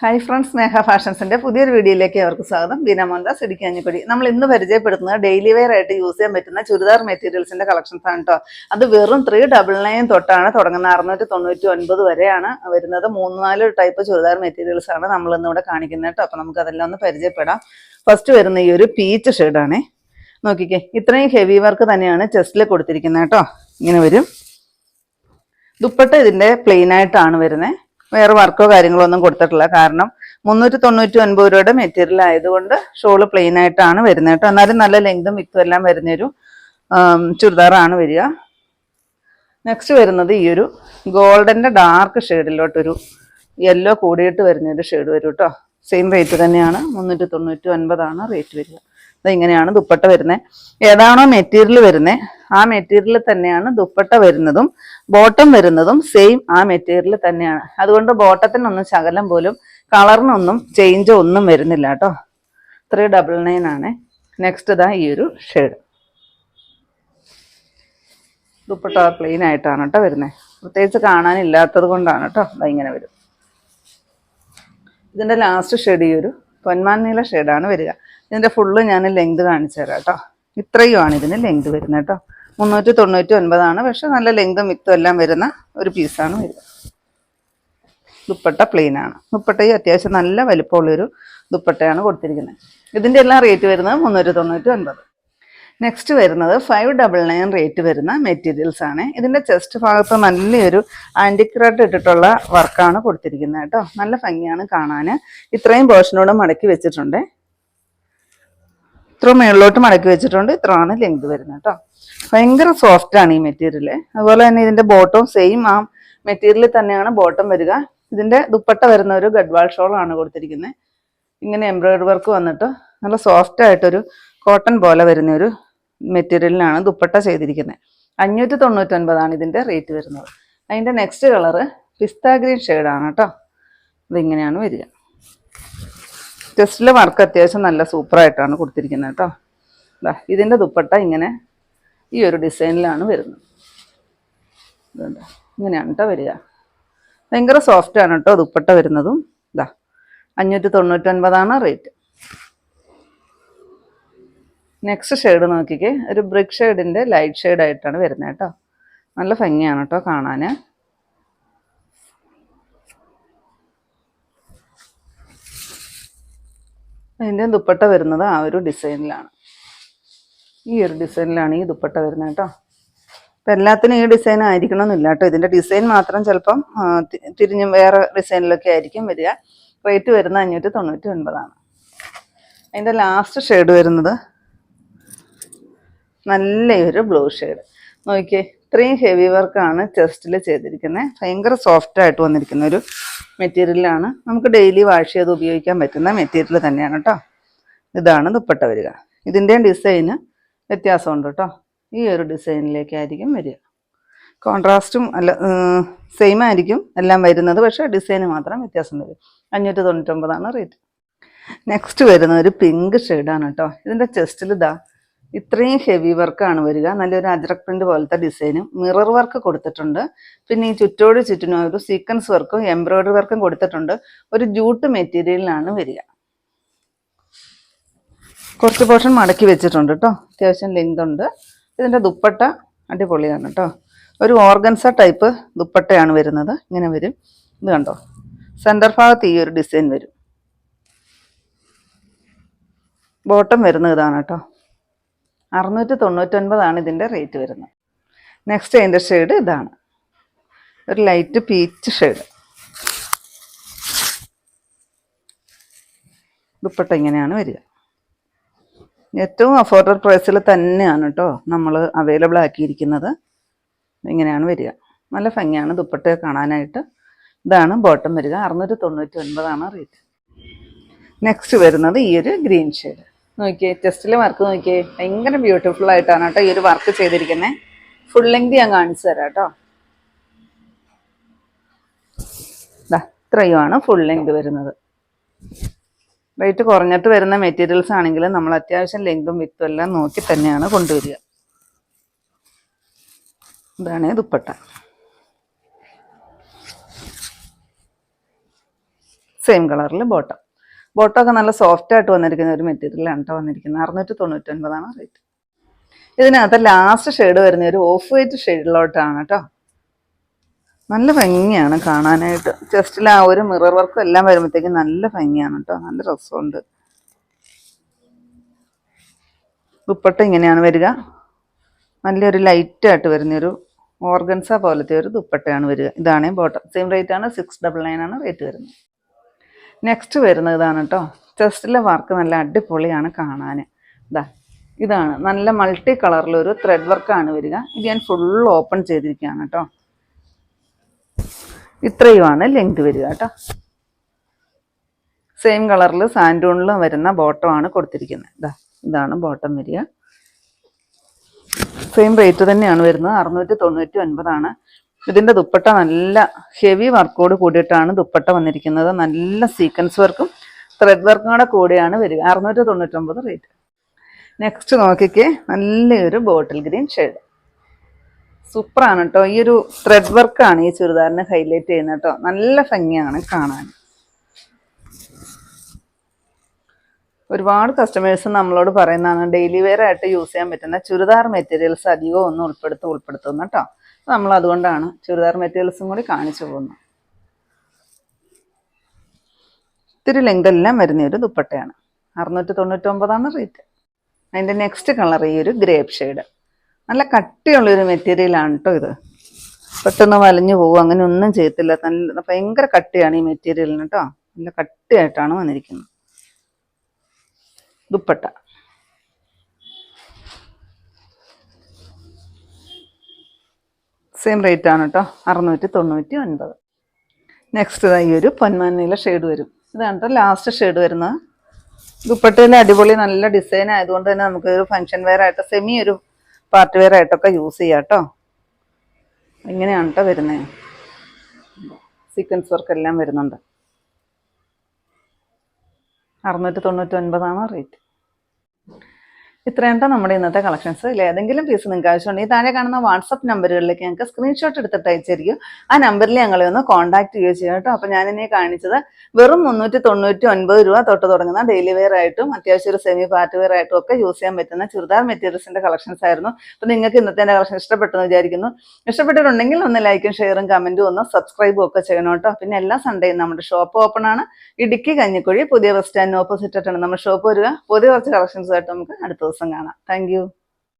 Hi friends സ്നേഹ ഫാഷൻസിന്റെ പുതിയൊരു വീഡിയോയിലേക്ക് അവർക്ക് സ്വാഗതം. ബീന മോഹൻദാസ് ഇടുക്കിയഞ്ഞിപ്പടി നമ്മൾ ഇന്ന് പരിചയപ്പെടുത്തുന്നത് ഡെയിലി വെയർ ആയിട്ട് യൂസ് ചെയ്യാൻ പറ്റുന്ന ചുരിദാർ മെറ്റീരിയൽസിന്റെ കളക്ഷൻസ് ആണ് കേട്ടോ അത് വെറും ത്രീ ഡബിൾ നയൻ തൊട്ടാണ് തുടങ്ങുന്ന അറുന്നൂറ്റി തൊണ്ണൂറ്റി ഒൻപത് വരെയാണ് വരുന്നത്. മൂന്ന് നാല് ടൈപ്പ് ചുരിദാർ മെറ്റീരിയൽസ് ആണ് നമ്മൾ ഇന്നിവിടെ കാണിക്കുന്നത് കേട്ടോ അപ്പോൾ നമുക്ക് അതെല്ലാം ഒന്ന് പരിചയപ്പെടാം. ഫസ്റ്റ് വരുന്ന ഈ ഒരു പീച്ച് ഷെയ്ഡാണേ നോക്കിക്കേ ഇത്രയും ഹെവി വർക്ക് തന്നെയാണ് ചെസ്റ്റിൽ കൊടുത്തിരിക്കുന്നത് കേട്ടോ ഇങ്ങനെ വരും. ദുപ്പട്ട ഇതിന്റെ പ്ലെയിൻ ആയിട്ടാണ് വരുന്നത് വേറെ വർക്കോ കാര്യങ്ങളോ ഒന്നും കൊടുത്തിട്ടില്ല. കാരണം മുന്നൂറ്റി തൊണ്ണൂറ്റി ഒൻപത് രൂപയുടെ മെറ്റീരിയൽ ആയതുകൊണ്ട് ഷോൾ പ്ലെയിൻ ആയിട്ടാണ് വരുന്നത് കേട്ടോ. എന്നാലും നല്ല ലെങ്തും വിത്തും എല്ലാം വരുന്നൊരു ചുരിദാറാണ് വരിക. നെക്സ്റ്റ് വരുന്നത് ഈ ഒരു ഗോൾഡന്റെ ഡാർക്ക് ഷെയ്ഡിലോട്ടൊരു യെല്ലോ കൂടിയിട്ട് വരുന്നൊരു ഷെയ്ഡ് വരും കേട്ടോ. സെയിം റേറ്റ് തന്നെയാണ്. മുന്നൂറ്റി തൊണ്ണൂറ്റി ഒൻപതാണ് റേറ്റ് വരിക. അത് ഇങ്ങനെയാണ് ദുപ്പട്ട വരുന്നത്? ഏതാണോ മെറ്റീരിയൽ വരുന്നത്? ആ മെറ്റീരിയൽ തന്നെയാണ് ദുപ്പട്ട വരുന്നതും ബോട്ടം വരുന്നതും സെയിം ആ മെറ്റീരിയൽ തന്നെയാണ്. അതുകൊണ്ട് ബോട്ടത്തിനൊന്നും ശകലം പോലും കളറിനൊന്നും ചേഞ്ച് ഒന്നും വരുന്നില്ല കേട്ടോ. ത്രീ ഡബിൾ നയൻ ആണ്. നെക്സ്റ്റ് ഇതാ ഈ ഒരു ഷെയ്ഡ് ദുപ്പട്ട പ്ലെയിൻ ആയിട്ടാണ് കേട്ടോ വരുന്നത് പ്രത്യേകിച്ച് കാണാനില്ലാത്തത് കൊണ്ടാണ് കേട്ടോ ഇങ്ങനെ വരും. ഇതിന്റെ ലാസ്റ്റ് ഷെയ്ഡ് ഈ ഒരു പൊന്മാൻ നീല ഷെയ്ഡാണ് വരിക. ഇതിന്റെ ഫുള്ള് ഞാൻ ലെങ്ത് കാണിച്ചു തരാം കേട്ടോ. ഇത്രയുമാണ് ഇതിന് ലെങ്ത് വരുന്നത് കേട്ടോ. മുന്നൂറ്റി തൊണ്ണൂറ്റി ഒൻപതാണ് പക്ഷെ നല്ല ലെങ്തും വിത്തും എല്ലാം വരുന്ന ഒരു പീസാണ് വരുന്നത് ദുപ്പട്ട പ്ലെയിൻ ആണ് ദുപ്പട്ടയും അത്യാവശ്യം നല്ല വലിപ്പമുള്ളൊരു ദുപ്പട്ടയാണ് കൊടുത്തിരിക്കുന്നത്. ഇതിന്റെ എല്ലാം റേറ്റ് വരുന്നത് മുന്നൂറ്റി തൊണ്ണൂറ്റി ഒൻപത് നെക്സ്റ്റ് വരുന്നത് ഫൈവ് ഡബിൾ നയൻ റേറ്റ് വരുന്ന മെറ്റീരിയൽസ് ആണ്. ഇതിന്റെ ചെസ്റ്റ് ഭാഗത്ത് നല്ലൊരു ആന്റിക്രാട്ട് ഇട്ടിട്ടുള്ള വർക്കാണ് കൊടുത്തിരിക്കുന്നത് കേട്ടോ. നല്ല ഭംഗിയാണ് കാണാൻ. ഇത്രയും പോർഷനോട് മടക്കി വെച്ചിട്ടുണ്ട്. ഇത്ര മേളിലോട്ട് മടക്കി വെച്ചിട്ടുണ്ട്. ഇത്രയാണ് ലെങ്ത് വരുന്നത് കേട്ടോ. ഭയങ്കര സോഫ്റ്റ് ആണ് ഈ മെറ്റീരിയൽ അതുപോലെ തന്നെ ഇതിന്റെ ബോട്ടം സെയിം ആ മെറ്റീരിയൽ തന്നെയാണ് ബോട്ടം വരിക. ഇതിന്റെ ദുപ്പട്ട വരുന്ന ഒരു ഗഡ്വാൾ ഷോൾ ആണ് കൊടുത്തിരിക്കുന്നത് ഇങ്ങനെ എംബ്രോയിഡറി വർക്ക് വന്നിട്ട് നല്ല സോഫ്റ്റ് ആയിട്ടൊരു കോട്ടൺ പോലെ വരുന്ന ഒരു മെറ്റീരിയലിനാണ് ദുപ്പട്ട ചെയ്തിരിക്കുന്നത് അഞ്ഞൂറ്റി തൊണ്ണൂറ്റൊൻപതാണ് ഇതിന്റെ റേറ്റ് വരുന്നത്. അതിന്റെ നെക്സ്റ്റ് കളറ് പിസ്ത ഗ്രീൻ ഷെയ്ഡാണ് കേട്ടോ ഇതിങ്ങനെയാണ് വരിക. ടെസ്റ്റിലെ വർക്ക് അത്യാവശ്യം നല്ല സൂപ്പറായിട്ടാണ് കൊടുത്തിരിക്കുന്നത് കേട്ടോ ദാ ഇതിന്റെ ദുപ്പട്ട ഇങ്ങനെ ഈ ഒരു ഡിസൈനിലാണ് വരുന്നത്. ഇങ്ങനെയാണ് കേട്ടോ വരിക. ഭയങ്കര സോഫ്റ്റ് ആണ് കേട്ടോ ദുപ്പട്ട വരുന്നതും. ഇതാ അഞ്ഞൂറ്റി തൊണ്ണൂറ്റൊൻപതാണ് റേറ്റ് നെക്സ്റ്റ് ഷെയ്ഡ് നോക്കിക്കേ. ഒരു ബ്രിക്ക് ഷെയ്ഡിന്റെ ലൈറ്റ് ഷെയ്ഡ് ആയിട്ടാണ് വരുന്നത് കേട്ടോ നല്ല ഭംഗിയാണ് കേട്ടോ കാണാൻ അതിന്റെ ദുപ്പട്ട വരുന്നത് ആ ഒരു ഡിസൈനിലാണ്. ഈ ഒരു ഡിസൈനിലാണ് ഈ ദുപ്പട്ട വരുന്നത് കേട്ടോ. അപ്പം എല്ലാത്തിനും ഈ ഡിസൈൻ ആയിരിക്കണം എന്നില്ല കേട്ടോ. ഇതിന്റെ ഡിസൈൻ മാത്രം ചിലപ്പം തിരിഞ്ഞും വേറെ ഡിസൈനിലൊക്കെ ആയിരിക്കും വരിക. റേറ്റ് വരുന്നത് അഞ്ഞൂറ്റി തൊണ്ണൂറ്റി ഒൻപതാണ് അതിന്റെ ലാസ്റ്റ് ഷെയ്ഡ് വരുന്നത് നല്ലൊരു ബ്ലൂ ഷെയ്ഡ്. നോക്കിയേ ഇത്രയും ഹെവി വർക്കാണ് ചെസ്റ്റിൽ ചെയ്തിരിക്കുന്നത്. ഭയങ്കര സോഫ്റ്റ് ആയിട്ട് വന്നിരിക്കുന്ന ഒരു മെറ്റീരിയലാണ്. നമുക്ക് ഡെയിലി വാഷ് ചെയ്ത് ഉപയോഗിക്കാൻ പറ്റുന്ന മെറ്റീരിയൽ തന്നെയാണ് കേട്ടോ. ഇതാണ് ദുപ്പട്ട വരിക. ഇതിന്റെയും ഡിസൈന് വ്യത്യാസമുണ്ട് കേട്ടോ. ഈ ഒരു ഡിസൈനിലേക്കായിരിക്കും വരിക. കോൺട്രാസ്റ്റും അല്ല സെയിം ആയിരിക്കും എല്ലാം വരുന്നത് പക്ഷേ ഡിസൈന് മാത്രം വ്യത്യാസം വരും. അഞ്ഞൂറ്റി തൊണ്ണൂറ്റൊമ്പതാണ് റേറ്റ് നെക്സ്റ്റ് വരുന്ന ഒരു പിങ്ക് ഷെയ്ഡാണ് കേട്ടോ. ഇതിന്റെ ചെസ്റ്റിൽ ഇതാ ഇത്രയും ഹെവി വർക്കാണ് വരിക. നല്ലൊരു അജ്രക് പ്രിന്റ് പോലത്തെ ഡിസൈനും മിറർ വർക്ക് കൊടുത്തിട്ടുണ്ട്. പിന്നെ ഈ ചുറ്റോട് ചുറ്റിനും ഒരു സീക്വൻസ് വർക്കും എംബ്രോയ്ഡറി വർക്കും കൊടുത്തിട്ടുണ്ട്. ഒരു ജൂട്ട് മെറ്റീരിയലിലാണ് വരിക. കുറച്ച് പോർഷൻ മടക്കി വെച്ചിട്ടുണ്ട് കേട്ടോ അത്യാവശ്യം ലെങ്ത് ഉണ്ട്. ഇതിന്റെ ദുപ്പട്ട അടിപൊളിയാണ് കേട്ടോ ഒരു ഓർഗൻസ ടൈപ്പ് ദുപ്പട്ടയാണ് വരുന്നത്. ഇങ്ങനെ വരും. ഇത് കണ്ടോ? സെന്റർ ഭാഗത്ത് ഈ ഒരു ഡിസൈൻ വരും. ബോട്ടം വരുന്നത് ഇതാണ് കേട്ടോ അറുന്നൂറ്റി തൊണ്ണൂറ്റൊൻപതാണ് ഇതിന്റെ റേറ്റ് വരുന്നത്. നെക്സ്റ്റ് അതിന്റെ ഷെയ്ഡ് ഇതാണ്. ഒരു ലൈറ്റ് പീച്ച് ഷെയ്ഡ് ദുപ്പട്ട ഇങ്ങനെയാണ് വരിക. ഏറ്റവും അഫോർഡബിൾ പ്രൈസിൽ തന്നെയാണ് കേട്ടോ നമ്മൾ അവൈലബിൾ ആക്കിയിരിക്കുന്നത്. ഇങ്ങനെയാണ് വരിക. നല്ല ഭംഗിയാണ് ദുപ്പട്ട കാണാനായിട്ട്. ഇതാണ് ബോട്ടം വരിക. അറുന്നൂറ്റി തൊണ്ണൂറ്റി ഒൻപതാണ് റേറ്റ് നെക്സ്റ്റ് വരുന്നത് ഈ ഒരു ഗ്രീൻ ഷെയ്ഡ് നോക്കിയേ ടെസ്റ്റിലെ വർക്ക് നോക്കിയേ ഭയങ്കര ബ്യൂട്ടിഫുൾ ആയിട്ടാണ് കേട്ടോ ഈ ഒരു വർക്ക് ചെയ്തിരിക്കുന്നത് ഫുൾ ലെങ്ത് ഞാൻ കാണിച്ചു തരാം കേട്ടോ ഇത്രയുമാണ് ഫുൾ ലെങ്ത് വരുന്നത്. റേറ്റ് കുറഞ്ഞിട്ട് വരുന്ന മെറ്റീരിയൽസ് ആണെങ്കിൽ നമ്മൾ അത്യാവശ്യം ലെങ്തും വിത്തും എല്ലാം നോക്കി തന്നെയാണ് കൊണ്ടുവരിക. ഇതാണ് ദുപ്പട്ട. സെയിം കളറിൽ ബോട്ടം ബോട്ടമൊക്കെ നല്ല സോഫ്റ്റ് ആയിട്ട് വന്നിരിക്കുന്ന ഒരു മെറ്റീരിയലാണ് കേട്ടോ വന്നിരിക്കുന്നത്. അറുന്നൂറ്റി തൊണ്ണൂറ്റൊൻപതാണ് റേറ്റ് ഇതിനകത്ത് ലാസ്റ്റ് ഷെയ്ഡ് വരുന്ന ഒരു ഓഫ് വൈറ്റ് ഷെയ്ഡിലോട്ടാണ് കേട്ടോ നല്ല ഭംഗിയാണ് കാണാനായിട്ട്. ചെസ്റ്റിൽ ആ ഒരു മിറർ വർക്കും എല്ലാം വരുമ്പോഴത്തേക്കും നല്ല ഭംഗിയാണ് കേട്ടോ നല്ല രസമുണ്ട്. ദുപ്പട്ട ഇങ്ങനെയാണ് വരിക. നല്ലൊരു ലൈറ്റായിട്ട് വരുന്നൊരു ഓർഗൻസ പോലത്തെ ഒരു ദുപ്പട്ടയാണ് വരിക. ഇതാണ് ബോട്ടം സെയിം റേറ്റ് ആണ് സിക്സ് ഡബിൾ നയൻ ആണ് റേറ്റ് വരുന്നത്. നെക്സ്റ്റ് വരുന്നത് ഇതാണ് കേട്ടോ ചെസ്റ്റിലെ വർക്ക് നല്ല അടിപൊളിയാണ് കാണാൻ ഇതാ ഇതാണ്. നല്ല മൾട്ടി കളറിലൊരു ത്രെഡ് വർക്കാണ് വരിക. ഇത് ഞാൻ ഫുൾ ഓപ്പൺ ചെയ്തിരിക്കുകയാണ് കേട്ടോ ഇത്രയുമാണ് ലെങ്ത് വരിക കേട്ടോ. സെയിം കളറിൽ സാൻഡൂണിൽ വരുന്ന ബോട്ടമാണ് കൊടുത്തിരിക്കുന്നത്. ഇതാ ഇതാണ് ബോട്ടം വരിക. സെയിം റേറ്റ് തന്നെയാണ് വരുന്നത്. അറുന്നൂറ്റി തൊണ്ണൂറ്റി ഒൻപതാണ് ഇതിന്റെ ദുപ്പട്ട നല്ല ഹെവി വർക്കോട് കൂടിയിട്ടാണ് ദുപ്പട്ട വന്നിരിക്കുന്നത്. നല്ല സീക്വൻസ് വർക്കും ത്രെഡ് വർക്കും കൂടെ കൂടിയാണ് വരിക. അറുന്നൂറ്റി തൊണ്ണൂറ്റൊമ്പത് റേറ്റ് നെക്സ്റ്റ് നോക്കിക്കേ. നല്ലൊരു ബോട്ടിൽ ഗ്രീൻ ഷെയ്ഡ് സൂപ്പറാണ് കേട്ടോ. ഈ ഒരു ത്രെഡ് വർക്കാണ് ഈ ചുരിദാറിനെ ഹൈലൈറ്റ് ചെയ്യുന്നത് കേട്ടോ. നല്ല ഭംഗിയാണ് കാണാൻ. ഒരുപാട് കസ്റ്റമേഴ്സ് നമ്മളോട് പറയുന്നതാണ് ഡെയിലി വെയർ ആയിട്ട് യൂസ് ചെയ്യാൻ പറ്റുന്ന ചുരിദാർ മെറ്റീരിയൽസ് അധികം ഒന്നും ഉൾപ്പെടുത്തും ഉൾപ്പെടുത്തുന്നു കേട്ടോ. നമ്മൾ അതുകൊണ്ടാണ് ചുരിദാർ മെറ്റീരിയൽസും കൂടി കാണിച്ചു പോകുന്നത്. ഇത്തിരി ലെങ്ത് എല്ലാം വരുന്ന ഒരു ദുപ്പട്ടയാണ്. അറുന്നൂറ്റി തൊണ്ണൂറ്റൊമ്പതാണ് റേറ്റ് അതിന്റെ നെക്സ്റ്റ് കളർ ഈ ഒരു ഗ്രേപ്പ് ഷെയ്ഡ് നല്ല കട്ടിയുള്ളൊരു മെറ്റീരിയലാണ് കേട്ടോ ഇത്. പെട്ടെന്ന് വലഞ്ഞു പോകും. അങ്ങനെ ഒന്നും ചെയ്യത്തില്ല. നല്ല ഭയങ്കര കട്ടിയാണ് ഈ മെറ്റീരിയലിന് കേട്ടോ നല്ല കട്ടിയായിട്ടാണ് വന്നിരിക്കുന്നത്. ദുപ്പട്ട. സെയിം റേറ്റ് ആണ് കേട്ടോ അറുന്നൂറ്റി തൊണ്ണൂറ്റി ഒൻപത് നെക്സ്റ്റ് ഈ ഒരു പൊന്മാനയില ഷെയ്ഡ് വരും. ഇതാണ് കേട്ടോ ലാസ്റ്റ് ഷെയ്ഡ് വരുന്നത്. ദുപ്പട്ടയിൽ അടിപൊളി നല്ല ഡിസൈൻ ആയതുകൊണ്ട് തന്നെ നമുക്ക് ഫങ്ഷൻ വെയർ ആയിട്ട് സെമി ഒരു പാർട്ടി വെയർ ആയിട്ടൊക്കെ യൂസ് ചെയ്യാം കേട്ടോ ഇങ്ങനെയാണ് കേട്ടോ വരുന്നത്. സീക്വൻസ് വർക്ക് എല്ലാം വരുന്നുണ്ട്. അറുന്നൂറ്റി തൊണ്ണൂറ്റി ഒൻപതാണ് റേറ്റ് ഇത്രയും ട്ടോ നമ്മുടെ ഇന്നത്തെ കളക്ഷൻസ് അല്ലെ? ഏതെങ്കിലും പീസ് നിങ്ങൾക്ക് ആവശ്യമുണ്ടെങ്കിൽ താഴെ കാണുന്ന വാട്സപ്പ് നമ്പറുകളിലേക്ക് ഞങ്ങൾക്ക് സ്ക്രീൻഷോട്ട് എടുത്തിട്ട് അയച്ചിരിക്കും. ആ നമ്പറിൽ ഞങ്ങളെ ഒന്ന് കോൺടാക്ട് ചെയ്യുകയോ ചെയ്യാം കേട്ടോ. അപ്പം ഞാനിനെ കാണിച്ചത് വെറും മുന്നൂറ്റി തൊണ്ണൂറ്റി ഒൻപത് രൂപ തൊട്ട് തുടങ്ങുന്ന ഡെയിലി വെയർ ആയിട്ടും അത്യാവശ്യം ഒരു സെമി പാർട്ട് വെയർ ആയിട്ടും ഒക്കെ യൂസ് ചെയ്യാൻ പറ്റുന്ന ചുരിദാർ മെറ്റീരിയൽസിന്റെ കളക്ഷൻസ് ആയിരുന്നു. അപ്പോൾ നിങ്ങൾക്ക് ഇന്നത്തെ എന്റെ കളക്ഷൻ ഇഷ്ടപ്പെട്ടെന്ന് വിചാരിക്കുന്നു. ഇഷ്ടപ്പെട്ടിട്ടുണ്ടെങ്കിൽ ഒന്ന് ലൈക്കും ഷെയറും കമന്റും ഒന്ന് സബ്സ്ക്രൈബും ഒക്കെ ചെയ്യണം കേട്ടോ. പിന്നെ എല്ലാ സൺഡേയും നമ്മുടെ ഷോപ്പ് ഓപ്പൺ ആണ്. ഇടുക്കി കഞ്ഞിക്കുഴി പുതിയ ബസ് സ്റ്റാൻഡിന് ഓപ്പോസിറ്റ് ആയിട്ടാണ് നമ്മുടെ ഷോപ്പ് വരിക. പുതിയ കുറച്ച് കളക്ഷൻസ് ആയിട്ട് നമുക്ക് അടുത്ത ദിവസം കാണാം. താങ്ക്